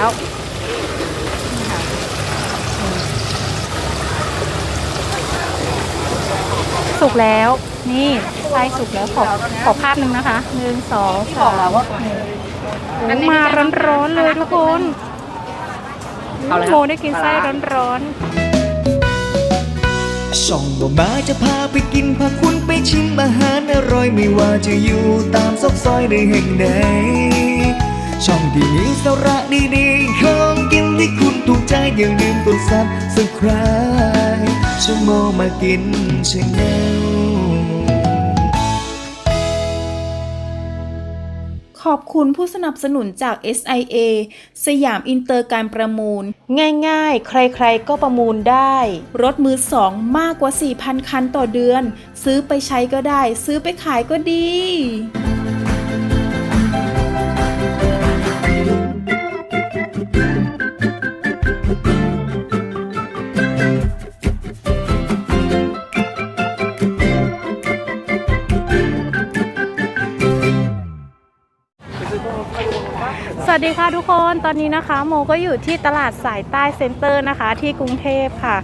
แล้วนี่ค่ะอืมสุกแล้ว นี่ไส้สุกแล้วขอขอภาพหนึ่งนะคะหนึ่งสองสามนี่โอ้มาร้อนๆเลยทุกคนโมได้กินไส้ร้อนๆช่องบ่มาจะพาไปกินพาคุณไปชิมอาหารอร่อยไม่ว่าจะอยู่ตามซอกซอยในแห่งใดช่อง ที่มีสาระดีๆของกินที่คุณถูกใจอย่าลืมกดซับสไคร b e ชั่วโมงมากินชาแนลขอบคุณผู้สนับสนุนจาก SIA สยามอินเตอร์การประมูล ง่ายๆ ใครๆก็ประมูลได้ รถมือสองมากกว่า 4,000 คันต่อเดือน ซื้อไปใช้ก็ได้ ซื้อไปขายก็ดี สวัสดีค่ะทุกคนตอนนี้นะคะ โมก็อยู่ที่ตลาดสายใต้เซ็นเตอร์นะคะ ที่กรุงเทพค่ะ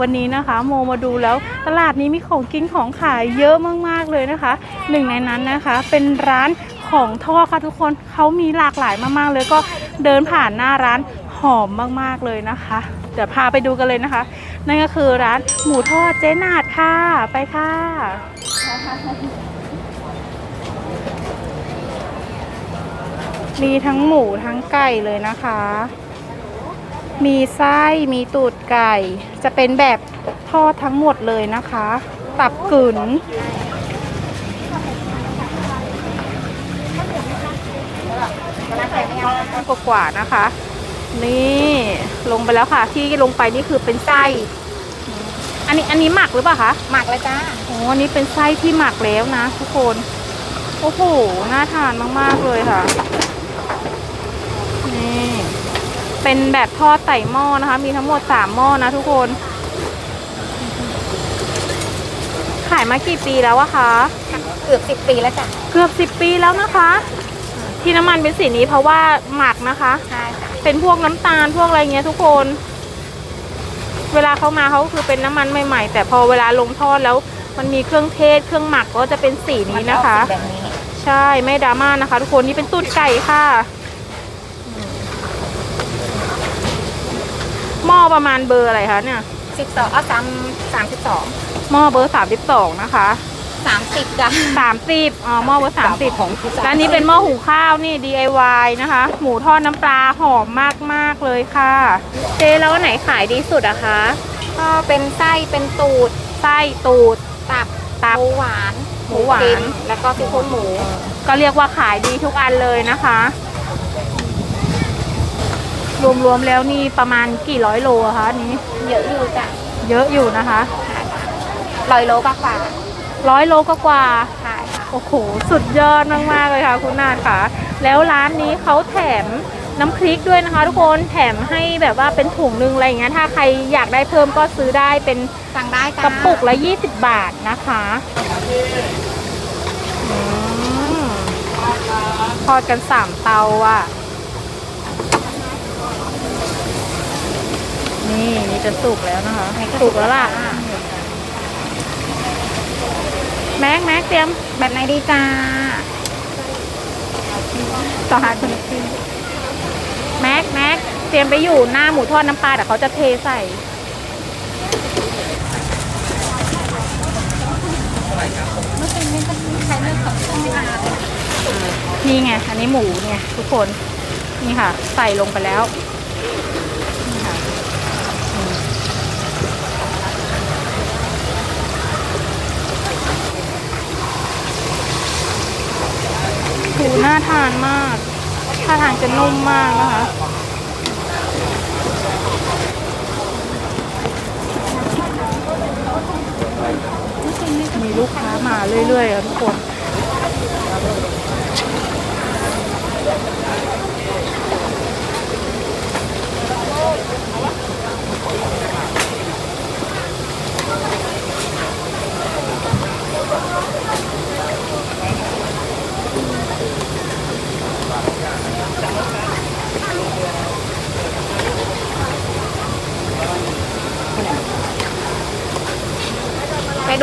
วันนี้นะคะ โมมาดูแล้วตลาดนี้มีของกินของขายเยอะมากๆเลยนะคะ หนึ่งในนั้นนะคะ เป็นร้านของทอดค่ะทุกคนเขามีหลากหลายมากๆ เลยก็เดินผ่านหน้าร้านหอมมากๆเลยนะคะ เดี๋ยวพาไปดูกันเลยนะคะ นั่นก็คือร้านหมูทอดเจ๊นาดค่ะไปค่ะ มีทั้งหมูทั้งไก่เลยนะคะ มีไส้มีตูดไก่ จะเป็นแบบทอดทั้งหมดเลยนะคะ ตับกึ๋นกว่าๆนะคะ นี่ลงไปแล้วค่ะ ที่ลงไปนี่คือเป็นไส้ อันนี้อันนี้หมักหรือเปล่าคะหมักเลยจ้าโอ้อันนี้เป็นไส้ที่หมักแล้วนะทุกคน โอ้โห น่าทานมาก ๆ เลยค่ะ นี่เป็นแบบทอดใส่หม้อนะคะ มีทั้งหมดสามหม้อนะทุกคน ขายมากี่ปีแล้วอะคะ เกือบสิบปีแล้วจ้ะเกือบสิบปีแล้วนะคะ ที่น้ำมันเป็นสีนี้เพราะว่าหมักนะคะ ใช่จ้ะเป็นพวกน้ำตาลพวกอะไรเงี้ยทุกคน เวลาเขามาเขาก็คือเป็นน้ำมันใหม่ๆ แต่พอเวลาลงทอดแล้ว มันมีเครื่องเทศ เครื่องหมักก็จะเป็นสีนี้นะคะ มัออกสีแบบนี้ ใช่ไม่ดราม่านะคะ ทุกคนนี่เป็นตูดไก่ค่ะอืมหม้อ ประมาณเบอร์อะไรคะเนี่ยสิบสองเอาสามสามสิบสองหม้อเบอร์สามสิบสองนะคะสามสิบจ้ะสามสิบอ๋อหม้อเบอร์สามสิบของที่ร้านนี้เป็นหม้อหุงข้าวนี่ DIY นะคะ หมูทอดน้ำปลาหอมมากๆเลยค่ะ เจ๊แล้วอันไหนขายดีสุดอะคะ ก็เป็นไส้เป็นตูด ไส้ตูด ตับตับหมูหวาน หมูหวานเค็มแล้วก็ซี่โครงหมู ก็เรียกว่าขายดีทุกอันเลยนะคะ รวมๆแล้วนี่ประมาณกี่ร้อยโลอะคะอันนี้ เยอะอยู่จ้ะเยอะอยู่นะคะร้อยโลกว่าร้อยโลก็กว่า ๆใช่ค่ะโอ้โห สุดยอดมากๆเลยค่ะ คุณนาดค่ะ แล้วร้านนี้เขาแถมน้ำพริกด้วยนะคะ ทุกคนแถมให้แบบว่าเป็นถุงนึงอะไรอย่างเงี้ยถ้าใครอยากได้เพิ่มก็ซื้อได้เป็น สั่งได้จ้ะกระปุกละ 20 บาทนะคะอืมทอดกันสามเตาอะ นี่นี่จะสุกแล้วนะคะสุกแล้วล่ะ แม็กแม็กเตรียมแบบไหนดีจ้าต่อหาคนกินแม็กแม็กเตรียมไปอยู่หน้าหมูทอดน้ำปลาแต่เขาจะเทใส่นี่ไง อันนี้หมูเนี่ยทุกคน นี่ค่ะ ใส่ลงไปแล้ว นี่ค่ะอืม หูน่าทานมาก ท่าทางจะนุ่มมากนะคะ มีลูกค้ามาเรื่อยๆอะทุกคน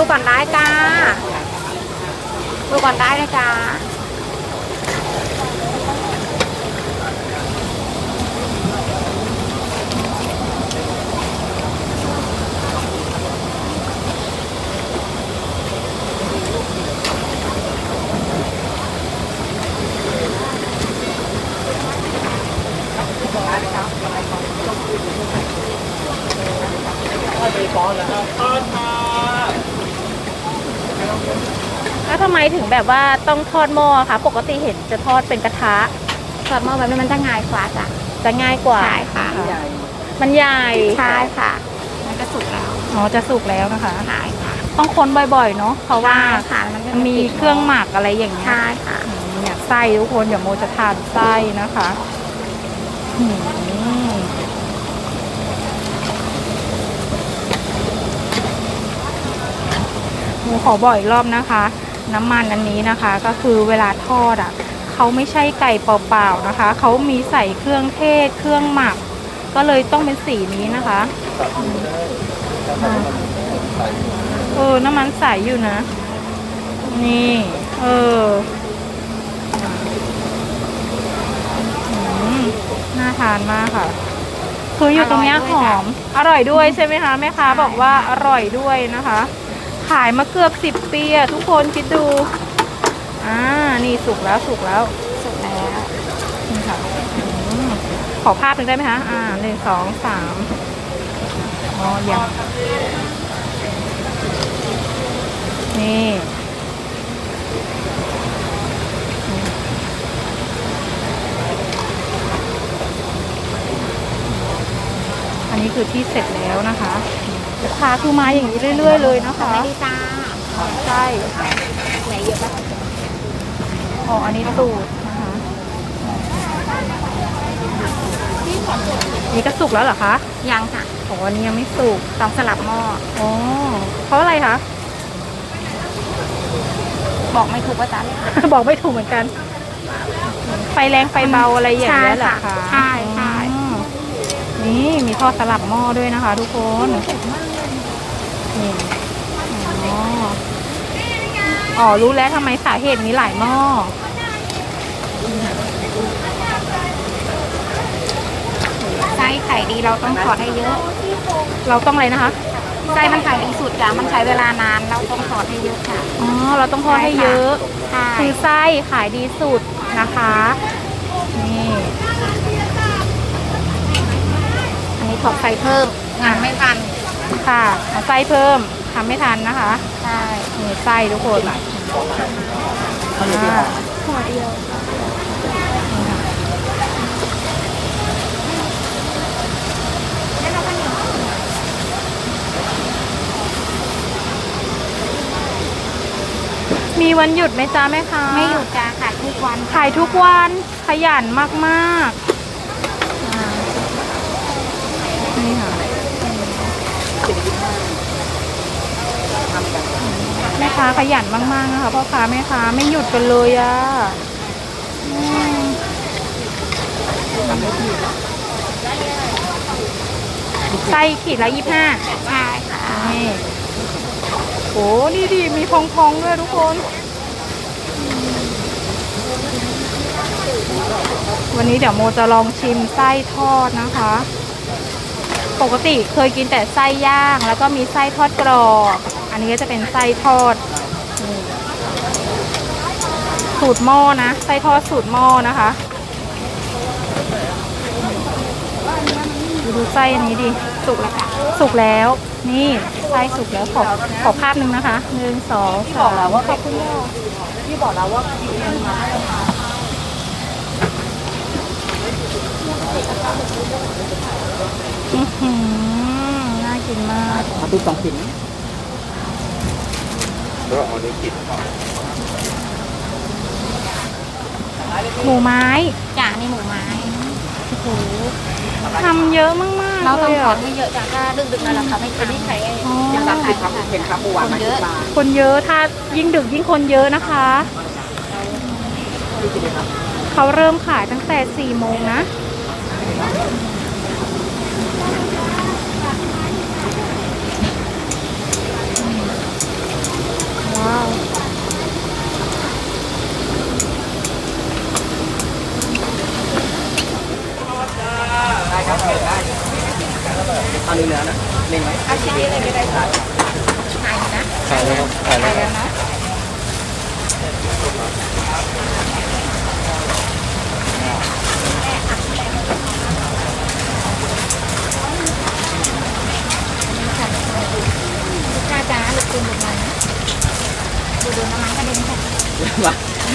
ดูก่อนได้จ้า ดูก่อนได้เลยจ้า แล้วทำไมถึงแบบว่าต้องทอดหม้อคะ ปกติเห็นจะทอดเป็นกระทะ ทอดหม้อแบบนี้มันจะง่ายกว่าจ้ะจะง่ายกว่าใช่ค่ะมันใหญ่ใช่ค่ะ มันก็สุกแล้วอ๋อจะสุกแล้วนะคะใช่ค่ะ ต้องคนบ่อยๆเนาะเพราะว่าใช่ค่ะมันจะมีเครื่องหมักอะไรอย่างเงี้ยใช่ค่ะอืมเนี่ยไส้ทุกคนเดี๋ยวโมจะทานไส้นะคะอืมโมขอบอกอีกรอบนะคะ น้ำมันอันนี้นะคะ ก็คือเวลาทอดอะเขาไม่ใช่ไก่เปล่าๆนะคะเขามีใส่เครื่องเทศเครื่องหมัก ก็เลยต้องเป็นสีนี้นะคะเออน้ำมันใสอยู่นะ นี่เออน่าทานมากค่ะคืออยู่ตรงเนี้ยหอม อร่อยด้วยใช่ไหมคะแม่ค้าบอกว่าอร่อยด้วยนะคะ ขายมาเกือบสิบปีอะทุกคนคิดดู อ่า นี่สุกแล้วสุกแล้วสุกแล้ว นี่ค่ะอืมขอภาพหนึ่งได้ไหมคะ อ่าหนึ่งสองสามอ๋อยังนี่ อันนี้คือที่เสร็จแล้วนะคะ ลูกค้าคือมาอย่างนี้เรื่อย ๆ เลยนะคะไม่ดีจ้าใช่ไหนเยอะปะอ๋ออันนี้ตูดนะคะนี่ก็สุกแล้วเหรอคะยังค่ะอ๋ออันนี้ยังไม่สุกต้องสลับหม้ออ๋อเพราะอะไรคะบอกไม่ถูกว่าจ้า บอกไม่ถูกเหมือนกัน ไฟแรงไฟเบาอะไรอย่างเงี้ยเหรอคะใช่ใช่อืมนี่มีทอดสลับหม้อด้วยนะคะ ทุกคน นี่อ๋ออ๋อรู้แล้วทำไมสาเหตุมีหลายหม้อไส้ไข่ดีเราต้องทอดให้เยอะ เราต้องอะไรนะคะไส้มันขายดีสุดจ้ะมันใช้เวลานานเราต้องทอดให้เยอะค่ะอ๋อเราต้องทอดให้เยอะใช่คือไส้ขายดีสุดนะคะนี่อันนี้ถอดไข่เพิ่มงานไม่ทัน ค่ะเอาไส้เพิ่มทำไม่ทันนะคะใช่นี่ไส้ทุกคนอ่าหัวเดียวมีวันหยุดไหมจ๊ะแม่ค้าไม่หยุดจ้าขายทุกวันขายทุกวันขยันมากๆอ่านี่ค่ะ แม่ค้าขยันมาก ๆ นะคะพ่อค้าแม่ค้าไม่หยุดกันเลยอะอืมไส้ขีดละยี่ห้าใช่ค่ะนี่โอ้นี่ดีมีพองๆด้วยทุกคน วันนี้เดี๋ยวโมจะลองชิมไส้ทอดนะคะ ปกติเคยกินแต่ไส้ย่าง แล้วก็มีไส้ทอดกรอบ นนี้ก็จะเป็นไส้ทอดนี่สูตรหม้อนะ ไส้ทอดสูตรหม้อนะคะดูดูไส้อันนี้ดิ สุกแล้วค่ะ สุกแล้ว นี่ไส้สุกแล้วขอขอภาพหนึ่งนะคะหนึ่งสองสามบอกแล้วว่าขอบคุณค่ะพี่บอกแล้วว่าอือหือน่ากินมากมาดูสองสิ นหมูไม้จ้านี่หมูไม้โอ้โหทำเยอะมากๆเราต้องลยะทอดให้เยอะจ้าถ้าดึกๆแล้วเราทำไม่ทันนี่ใช้อ๋อยังรับขายค่ะเป็นครับปูหวานคนเยอะคนเยอะถ้ายิ่งดึกยิ่งคนเยอะนะคะ เขาเริ่มขายตั้งแต่สี่โมงนะาวได้ครับได้เอาเนื้อนะเล่นไหมอาชีพอะไรก็ได้ค่ะถ่ยนะถ่าแล้วส่าแล้วนะ ข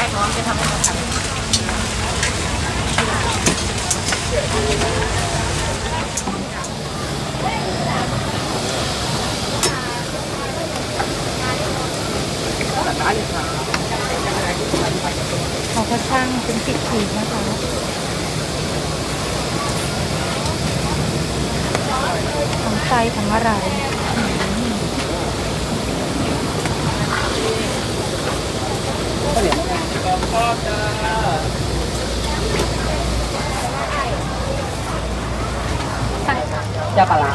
ายของจะทำให้เราทำเขาก็ช่างเป็นขีดขีดนะคะทั้งไส้ทั้งอะไร ยาปลาร้า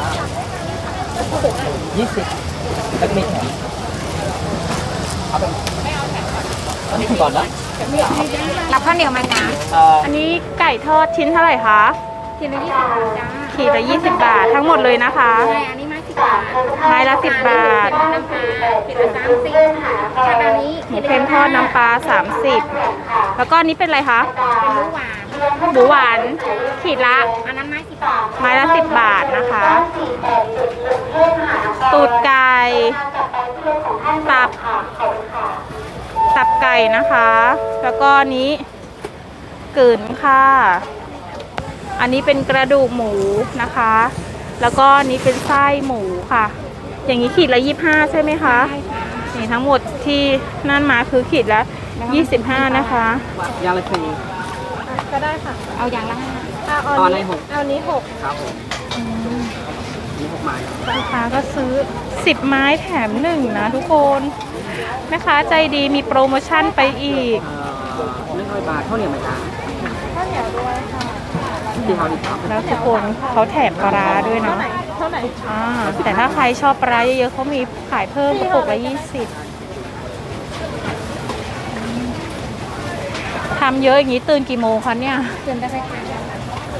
ยี่สิบแล้วก็มีแถมเอาไปอันนี้ก่อนนะรับข้าวเหนียวไหมจ๊ะเอ่ออันนี้ไก่ทอดชิ้นเท่าไหร่คะกินละยี่สิบบาทจ้าขีดละ20บาททั้งหมดเลยนะคะ ใช่ อันนี้ ไม้สิบบาทไม้ละ10บาทน้ำปลาขีดละสามสิบถ้าแบบนี้หมูเค็มทอดน้ำปลา30แล้วก็อันนี้เป็นอะไรคะเป็นหมูหวานหมูหวานขีดละอันนั้นไม้สิบบาทไม้ละ10บาทนะคะ ตูดไก่ตับ ตับไก่นะคะ แล้วก็อันนี้กลืนค่ะ อันนี้เป็นกระดูกหมูนะคะ แล้วก็อันนี้เป็นไส้หมูค่ะ อย่างนี้ขีดละ25ใช่ไหมคะนี่ทั้งหมดที่นั่นมาคือขีดละ25นะคะยาละสี่ก็ได้ค่ะ เอาอย่างละห้าตอนในหกเอานี้หกครับผมนี่หกไม้ลูกค้าก็ซื้อ10ไม้แถมหนึ่งนะทุกคนแม่ค้าใจดีมีโปรโมชั่นไปอีกเอ่อหนึ่งร้อยบาทเท่าเหนียวไหมจ๊ะข้าวเหนียวด้วย แล้วทุกคนเขาแถมปลาร้าด้วยเนาะเท่าไหร่อ่าแต่ถ้าใครชอบปลาร้าเยอะๆเขามีขายเพิ่มกระปุกละยี่สิบทำเยอะอย่างนี้ตื่นกี่โมงคะเนี่ย ตื่นตั้งแต่เช้า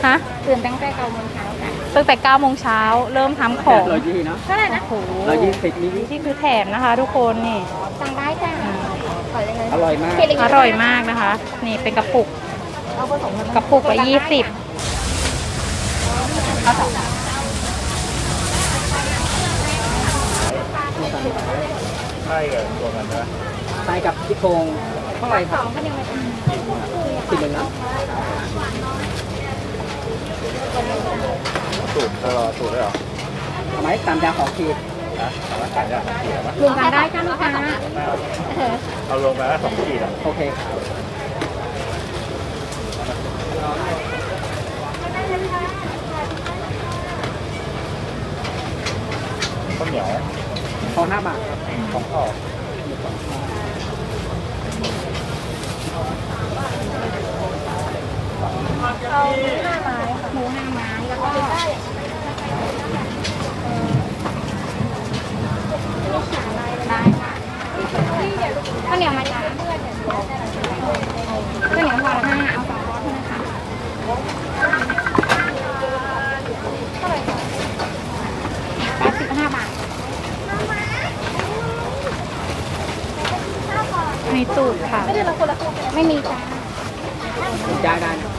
ฮะ ตื่นตั้งแต่เก้าโมงเช้าค่ะตั้งแต่9โมงเช้าเริ่มทำของร้อยยี่เนาะเท่าไหร่นะโอ้โหร้อยยี่สิบนี่นี่คือแถมนะคะ ทุกคนนี่สั่งได้จ้าขอเลยเลยอร่อยมาก อร่อยมากนะคะ นี่เป็นกระปุก กระปุกละยี่สิบ ข้าวสองใส่กับที่โครงเท่าไหร่คสรับองก็ยังไม่ทสิบหนึ่งนะสูตรเออสูตรได้หรอทำไมตามยาของขีดนะสามารถขายได้สองขีดไหมำรวมกันได้จ้าลูกค้าเออเอาลงไปแล้วสองขีดอะโอเคครับ ข้าว เหนียวทองห้าบาทครับสองข้อหมูห้าไม้แล้วก็ได้ค่ะข้าวเหนียวมาจ้าข้าวเหนียวห่อละห้าเอาสองร้อยนะคะเท่าไหร่คะแปดสิบห้าบาท มีตูดค่ะ ไม่มีจ้าย้ายได้นะ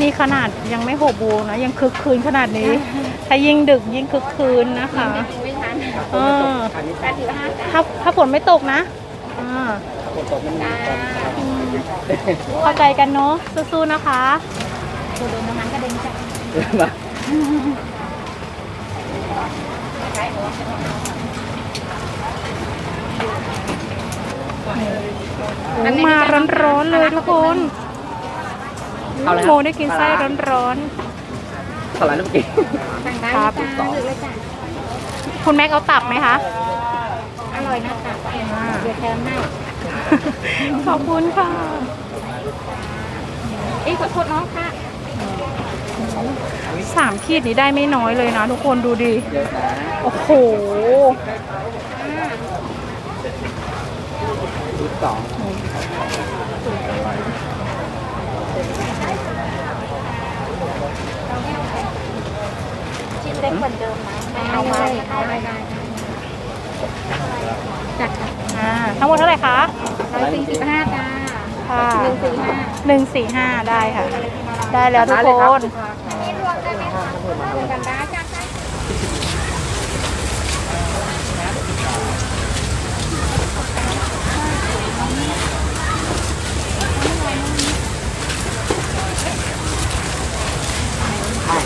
นี่ขนาดยังไม่หกโมงนะ ยังคึกคืนขนาดนี้ ถ้ายิ่งดึกยิ่งคึกคืนนะคะไม่ทันเอออันนี้แปดสิบห้าจ้าถ้าถ้าฝนไม่ตกนะอ่าฝนตกมันมีตอนเช้าเข้าใจกันเนาะสู้ๆนะคะดูดูน้ำมันกระเด็นจ้ามา โอ้มาร้อนๆเลยทุกคนเอาเลยโมได้กินไส้ร้อนสไลด์ลูกกิ๊กสั่งได้ครับจ้าหรือเลยจ้าๆคุณแม็กเอาตับไหมคะ อร่อยนะจ้าเดี๋ยวแถมให้ขอบคุณค่ะ เอ้ยขอโทษน้องค่ะ สามขีดนี้ได้ไม่น้อยเลยนะทุกคนดูดิ โอ้โหยี่สิบสองชิ้นเล็กเหมือนเดิมนะเอามาเอาได้ได้จัดค่ะอ่าทั้งหมดเท่าไหร่คะร้อยสี่สิบห้าจ้าค่ะหนึ่งสี่ห้าหนึ่งสี่ห้าได้ค่ะ ได้แล้วทุกคน นี่รวมได้ไหมคะรวมกันได้จ้าได้ เ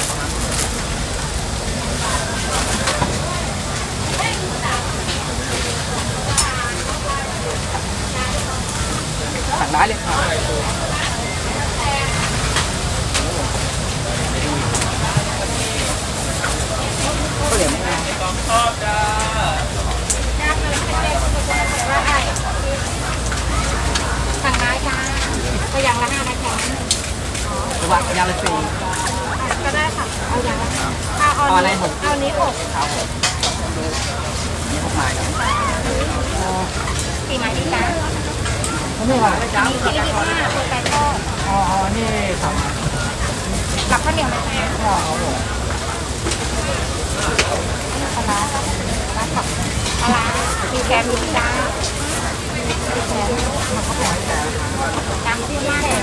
สั่งได้เลยค่ะก็เหลือไม่นานสั่งได้จ้าก็อย่างละห้านะคะหรือว่ายาละสี่ก็ได้ค่ะ เอาอย่างละเอาเอาเอาอะไรนี้หกเอานี้อกครับผมนี่พวกไม้ครับกี่ไม้ดีจ้า ไม่หวานี่สี่สิบห้าตัวไก่ทอดอ๋อนี่ครับกับข้าวเหนียวไหมคะอ๋อครับผมปลาร้าปลาสับปลามีแกงมีจ้ามีแกงมันก็หอยแต่ตามที่มากเลย